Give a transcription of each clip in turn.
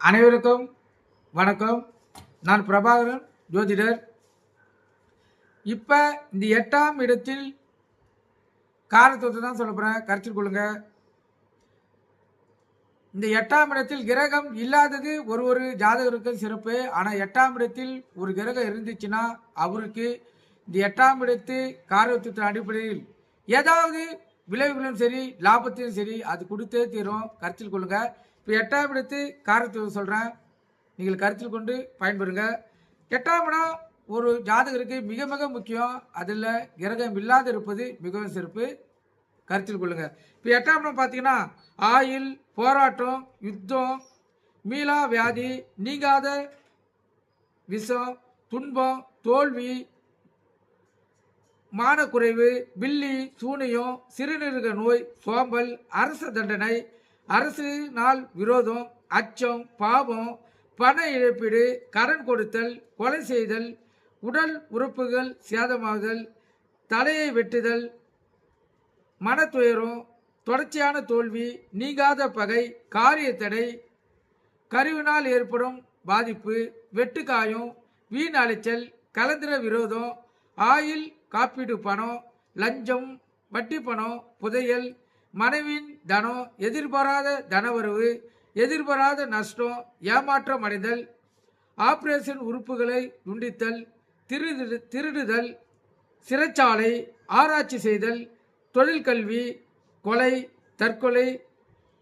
அனைவருக்கும் வணக்கம். நான் பிரபாகரன் ஜோதிடர். இப்போ இந்த எட்டாம் இடத்தில் காரத்துவத்தை தான் சொல்ல போகிறேன் கருத்தில் கொள்ளுங்க. இந்த எட்டாம் இடத்தில் கிரகம் இல்லாதது ஒரு ஒரு ஜாதகருக்கும் சிறப்பு. ஆனால் எட்டாம் இடத்தில் ஒரு கிரகம் இருந்துச்சுன்னா அவருக்கு இந்த எட்டாம் இடத்து காரத்துவத்தின் அடிப்படையில் ஏதாவது விளைவுகளும் சரி லாபத்தையும் சரி அது கொடுத்தே தீரும். கருத்தில் கொள்ளுங்க. இப்போ எட்டாம் இடத்து காரத்துவம் சொல்கிறேன் நீங்கள் கருத்தில் கொண்டு பயன்பெறுங்க. எட்டாம் இடம் ஒரு ஜாதகருக்கு மிக மிக முக்கியம். அதில் கிரகம் இல்லாத இருப்பது மிகவும் சிறப்பு. கருத்தில் கொள்ளுங்க. இப்போ எட்டாம் இடம் பார்த்தீங்கன்னா ஆயில் போராட்டம் யுத்தம் மீளா வியாதி நீங்காத விஷம் துன்பம் தோல்வி மானக்குறைவு பில்லி சூனியம் சிறுநீரக நோய் சோம்பல் அரச தண்டனை அரசு நாள் விரோதம் அச்சம் பாவம் பண இழப்பீடு கடன் கொடுத்தல் கொலை செய்தல் உடல் உறுப்புகள் சேதமாகுதல் தலையை வெட்டுதல் மனத்துயரம் தொடர்ச்சியான தோல்வி நீங்காத பகை காரிய தடை கருவினால் ஏற்படும் பாதிப்பு வெட்டுக்காயம் வீண் அலைச்சல் கலந்திர விரோதம் ஆயில் காப்பீடு பணம் லஞ்சம் வட்டி பணம் புதையல் மனைவின் தனம் எதிர்பாராத தனவரவு எதிர்பாராத நஷ்டம் ஏமாற்றம் அடைதல் ஆபரேஷன் உறுப்புகளை துண்டித்தல் திருடு திருடுதல் சிறைச்சாலை ஆராய்ச்சி செய்தல் தொழிற்கல்வி கொலை தற்கொலை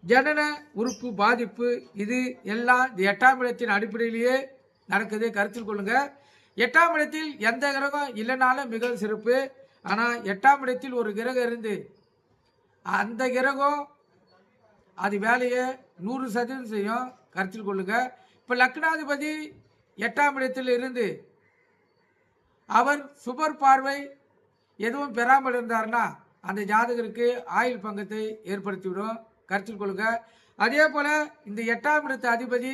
ஜனன உறுப்பு பாதிப்பு இது எல்லாம் இந்த எட்டாம் இடத்தின் அடிப்படையிலேயே நடக்குது. கருத்தில் கொள்ளுங்கள் எட்டாம் இடத்தில் எந்த கிரகம் இல்லைனாலும் மிக சிறப்பு. ஆனால் எட்டாம் இடத்தில் ஒரு கிரகம் இருந்து அந்த கிரகம் அது வேலையை நூறு சதவீதம் செய்யும். கருத்தில் கொள்ளுங்க. இப்போ லக்னாதிபதி எட்டாம் இடத்தில் இருந்து அவர் சுபர் பார்வை எதுவும் பெறாமல் இருந்தார்னா அந்த ஜாதகருக்கு ஆயுள் பங்கத்தை ஏற்படுத்திவிடும். கருத்தில் கொள்ளுங்க. அதே போல் இந்த எட்டாம் இடத்து அதிபதி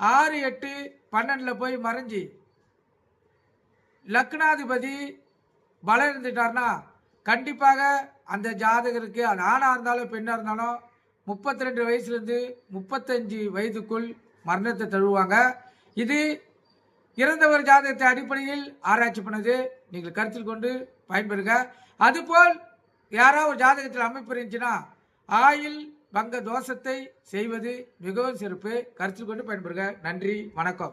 ஆறு எட்டு பன்னெண்டில் போய் மறைஞ்சி லக்னாதிபதி வளர்ந்துட்டார்னா கண்டிப்பாக அந்த ஜாதகருக்கு அது ஆணாக இருந்தாலும் பெண்ணாக இருந்தாலும் முப்பத்தி ரெண்டு வயசுலேருந்து முப்பத்தஞ்சு வயதுக்குள் மரணத்தை தழுவாங்க இது இறந்தவர் ஜாதகத்தை அடிப்படையில் ஆராய்ச்சி பண்ணது. நீங்கள் கருத்தில் கொண்டு பயன்பெறுங்க. அதுபோல் யாராவது ஒரு ஜாதகத்தில் அமைப்பு இருந்துச்சுன்னா ஆயில் வங்க தோஷத்தை செய்வது மிகவும் சிறப்பு. கருத்தில் கொண்டு பயன்பெறுங்க நன்றி. வணக்கம்.